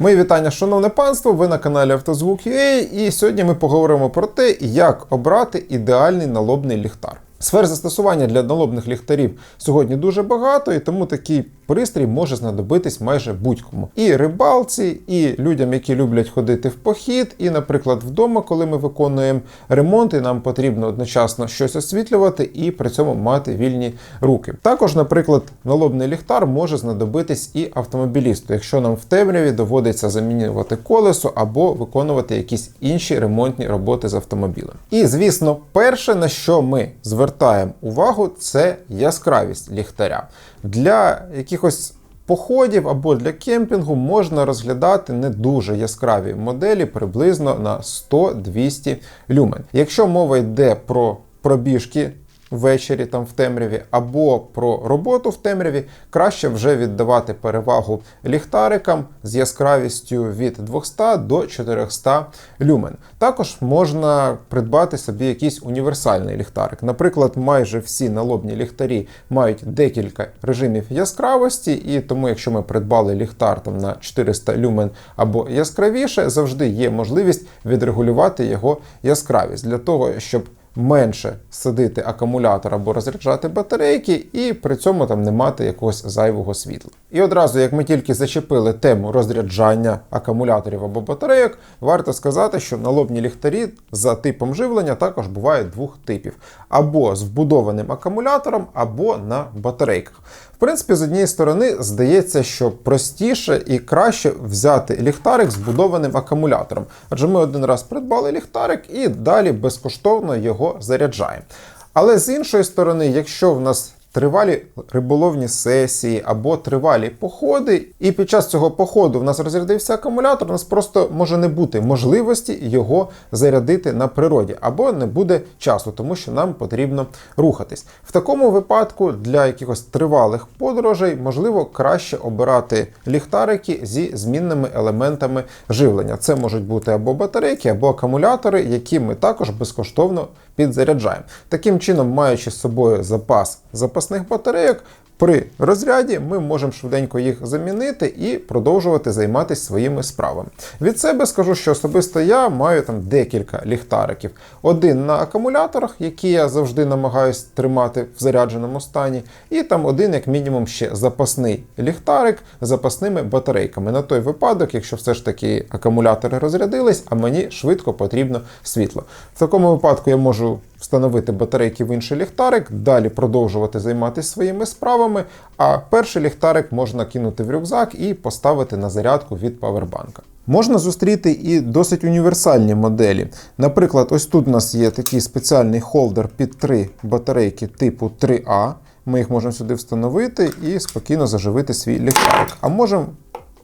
Мої вітання, шановне панство! Ви на каналі Автозвук.ua і сьогодні ми поговоримо про те, як обрати ідеальний налобний ліхтар. Сфер застосування для налобних ліхтарів сьогодні дуже багато, і тому такий пристрій може знадобитись майже будь-кому. І рибалці, і людям, які люблять ходити в похід, і, наприклад, вдома, коли ми виконуємо ремонт, і нам потрібно одночасно щось освітлювати і при цьому мати вільні руки. Також, наприклад, налобний ліхтар може знадобитись і автомобілісту, якщо нам в темряві доводиться замінювати колесо або виконувати якісь інші ремонтні роботи з автомобілем. І звісно, перше на що ми звертаємо увагу, це яскравість ліхтаря. Для якихось походів або для кемпінгу можна розглядати не дуже яскраві моделі приблизно на 100-200 люмен. Якщо мова йде про пробіжки ввечері там в темряві, або про роботу в темряві, краще вже віддавати перевагу ліхтарикам з яскравістю від 200 до 400 люмен. Також можна придбати собі якийсь універсальний ліхтарик. Наприклад, майже всі налобні ліхтарі мають декілька режимів яскравості, і тому, якщо ми придбали ліхтар там на 400 люмен або яскравіше, завжди є можливість відрегулювати його яскравість для того, щоб менше садити акумулятор або розряджати батарейки, і при цьому там не мати якогось зайвого світла. І одразу, як ми тільки зачепили тему розряджання акумуляторів або батарейок, варто сказати, що налобні ліхтарі за типом живлення також бувають двох типів: або з вбудованим акумулятором, або на батарейках. В принципі, з однієї сторони, здається, що простіше і краще взяти ліхтарик з вбудованим акумулятором. Адже ми один раз придбали ліхтарик і далі безкоштовно його заряджаємо. Але з іншої сторони, якщо в нас Тривалі риболовні сесії або тривалі походи, і під час цього походу в нас розрядився акумулятор, у нас просто може не бути можливості його зарядити на природі, або не буде часу, тому що нам потрібно рухатись. В такому випадку для якихось тривалих подорожей можливо краще обирати ліхтарики зі змінними елементами живлення. Це можуть бути або батарейки, або акумулятори, які ми також безкоштовно підзаряджаємо. Таким чином, маючи з собою запас запасних батарейок, при розряді ми можемо швиденько їх замінити і продовжувати займатися своїми справами. Від себе скажу, що особисто я маю там декілька ліхтариків. Один на акумуляторах, які я завжди намагаюся тримати в зарядженому стані, і там один, як мінімум, ще запасний ліхтарик з запасними батарейками. На той випадок, якщо все ж таки акумулятори розрядились, а мені швидко потрібно світло. В такому випадку я можу встановити батарейки в інший ліхтарик, далі продовжувати займатися своїми справами. А перший ліхтарик можна кинути в рюкзак і поставити на зарядку від павербанка. Можна зустріти і досить універсальні моделі. Наприклад, ось тут у нас є такий спеціальний холдер під три батарейки типу 3А. Ми їх можемо сюди встановити і спокійно заживити свій ліхтарик. А можемо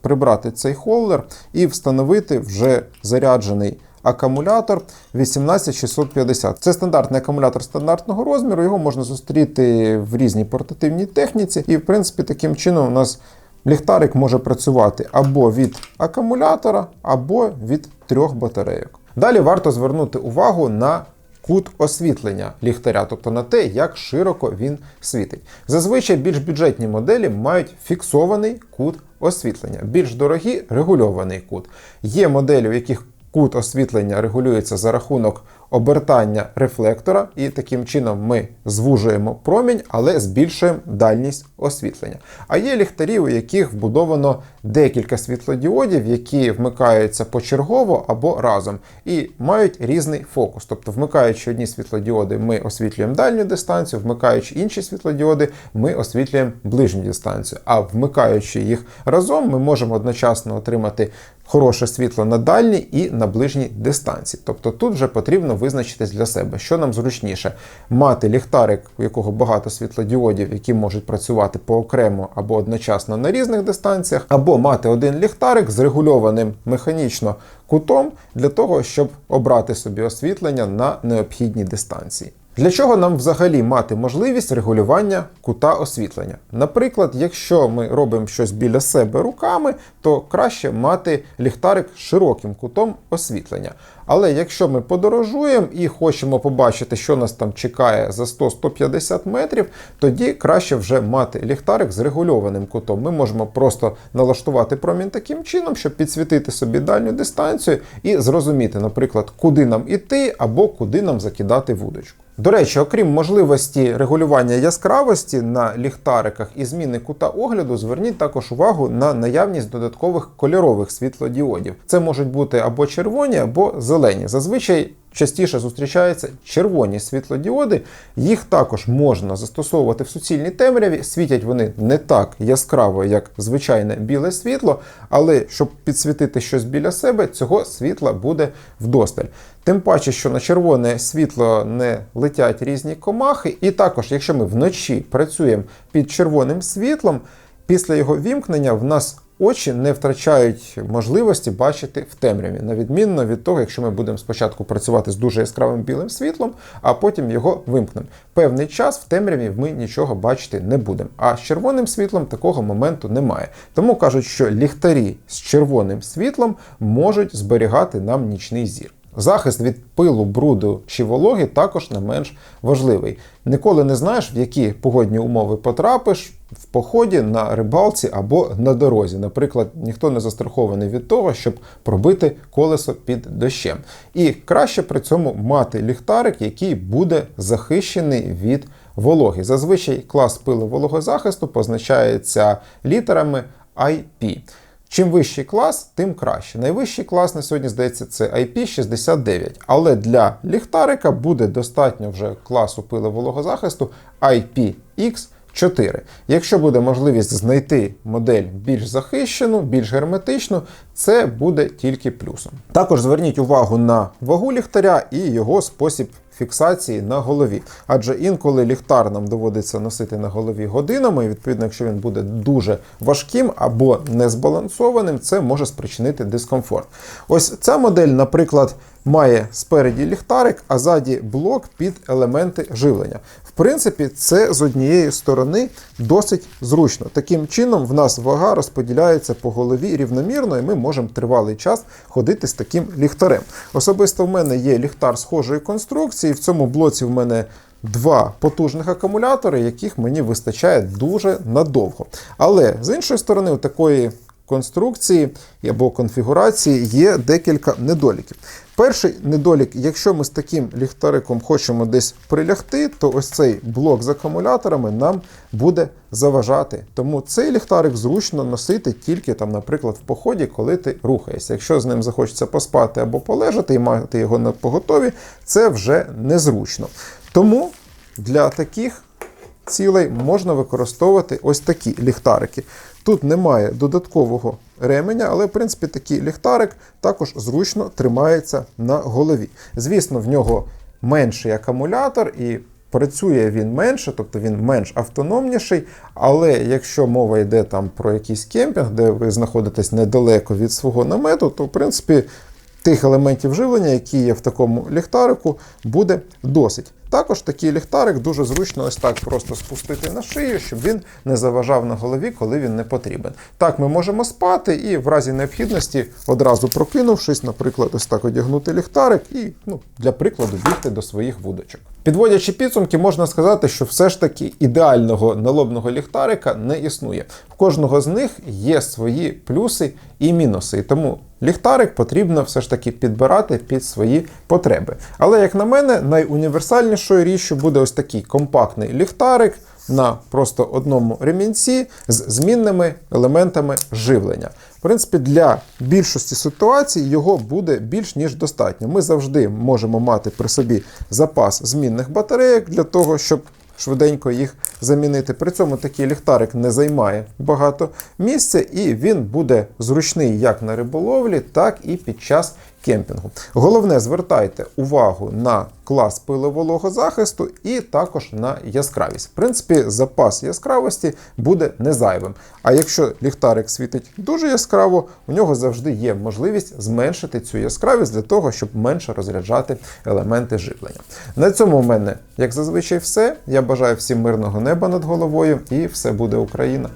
прибрати цей холдер і встановити вже заряджений акумулятор 18650. Це стандартний акумулятор стандартного розміру. Його можна зустріти в різній портативній техніці. І, в принципі, таким чином у нас ліхтарик може працювати або від акумулятора, або від трьох батарейок. Далі варто звернути увагу на Кут освітлення ліхтаря, тобто на те, як широко він світить. Зазвичай більш бюджетні моделі мають фіксований кут освітлення, більш дорогі регульований кут. Є моделі, у яких кут освітлення регулюється за рахунок обертання рефлектора, і таким чином ми звужуємо промінь, але збільшуємо дальність освітлення. А є ліхтарі, у яких вбудовано декілька світлодіодів, які вмикаються почергово або разом, і мають різний фокус. Тобто, вмикаючи одні світлодіоди, ми освітлюємо дальню дистанцію, вмикаючи інші світлодіоди, ми освітлюємо ближню дистанцію. А вмикаючи їх разом, ми можемо одночасно отримати хороше світло на дальній і на ближній дистанції. Тобто тут вже потрібно визначитись для себе, що нам зручніше мати ліхтарик, у якого багато світлодіодів, які можуть працювати поокремо або одночасно на різних дистанціях, або мати один ліхтарик з регульованим механічно кутом для того, щоб обрати собі освітлення на необхідній дистанції. Для чого нам взагалі мати можливість регулювання кута освітлення? Наприклад, якщо ми робимо щось біля себе руками, то краще мати ліхтарик з широким кутом освітлення. Але якщо ми подорожуємо і хочемо побачити, що нас там чекає за 100-150 метрів, тоді краще вже мати ліхтарик з регульованим кутом. Ми можемо просто налаштувати промінь таким чином, щоб підсвітити собі дальню дистанцію і зрозуміти, наприклад, куди нам іти або куди нам закидати вудочку. До речі, окрім можливості регулювання яскравості на ліхтариках і зміни кута огляду, зверніть також увагу на наявність додаткових кольорових світлодіодів. Це можуть бути або червоні, або зелені. Зазвичай частіше зустрічаються червоні світлодіоди. Їх також можна застосовувати в суцільній темряві. Світять вони не так яскраво, як звичайне біле світло, але щоб підсвітити щось біля себе, цього світла буде вдосталь. Тим паче, що на червоне світло не летять різні комахи, і також, якщо ми вночі працюємо під червоним світлом, після його вімкнення в нас очі не втрачають можливості бачити в темряві, на відмінно від того, якщо ми будемо спочатку працювати з дуже яскравим білим світлом, а потім його вимкнемо. Певний час в темряві ми нічого бачити не будемо. А з червоним світлом такого моменту немає. Тому кажуть, що ліхтарі з червоним світлом можуть зберігати нам нічний зір. Захист від пилу, бруду чи вологи також не менш важливий. Ніколи не знаєш, в які погодні умови потрапиш в поході на рибалці або на дорозі. Наприклад, ніхто не застрахований від того, щоб пробити колесо під дощем. І краще при цьому мати ліхтарик, який буде захищений від вологи. Зазвичай клас пиловологозахисту позначається літерами IP. Чим вищий клас, тим краще. Найвищий клас на сьогодні, здається, це IP69. Але для ліхтарика буде достатньо вже класу пиловологозахисту IPX4. Якщо буде можливість знайти модель більш захищену, більш герметичну, це буде тільки плюсом. Також зверніть увагу на вагу ліхтаря і його спосіб фіксації на голові. Адже інколи ліхтар нам доводиться носити на голові годинами, і відповідно, якщо він буде дуже важким або незбалансованим, це може спричинити дискомфорт. Ось ця модель, наприклад, має спереді ліхтарик, а ззаді блок під елементи живлення. В принципі, це з однієї сторони досить зручно. Таким чином, в нас вага розподіляється по голові рівномірно, і ми можемо тривалий час ходити з таким ліхтарем. Особисто в мене є ліхтар схожої конструкції. В цьому блоці в мене два потужних акумулятори, яких мені вистачає дуже надовго. Але з іншої сторони, у такої конструкції або конфігурації є декілька недоліків. Перший недолік, якщо ми з таким ліхтариком хочемо десь прилягти, то ось цей блок з акумуляторами нам буде заважати. Тому цей ліхтарик зручно носити тільки, там, наприклад, в поході, коли ти рухаєшся. Якщо з ним захочеться поспати або полежати і мати його на поготові, це вже незручно. Тому для таких цілей можна використовувати ось такі ліхтарики. Тут немає додаткового ременя, але в принципі такий ліхтарик також зручно тримається на голові. Звісно, в нього менший акумулятор і працює він менше, тобто він менш автономніший. Але якщо мова йде там про якийсь кемпінг, де ви знаходитесь недалеко від свого намету, то в принципі тих елементів живлення, які є в такому ліхтарику, буде досить. Також такий ліхтарик дуже зручно ось так просто спустити на шию, щоб він не заважав на голові, коли він не потрібен. Так, ми можемо спати і в разі необхідності, одразу прокинувшись, наприклад, ось так одягнути ліхтарик і, ну, для прикладу, бігти до своїх вудочок. Підводячи підсумки, можна сказати, що все ж таки ідеального налобного ліхтарика не існує. В кожного з них є свої плюси і мінуси. І тому ліхтарик потрібно все ж таки підбирати під свої потреби. Але, як на мене, найуніверсальнішою річчю буде ось такий компактний ліхтарик на просто одному ремінці з змінними елементами живлення. В принципі, для більшості ситуацій його буде більш ніж достатньо. Ми завжди можемо мати при собі запас змінних батарейок для того, щоб швиденько їх замінити. При цьому такий ліхтарик не займає багато місця, і він буде зручний як на риболовлі, так і під час кемпінгу. Головне, звертайте увагу на клас пиловолого захисту і також на яскравість. В принципі, запас яскравості буде не зайвим. А якщо ліхтарик світить дуже яскраво, у нього завжди є можливість зменшити цю яскравість для того, щоб менше розряджати елементи живлення. На цьому в мене, як зазвичай, все. Я бажаю всім мирного неба над головою і все буде Україна!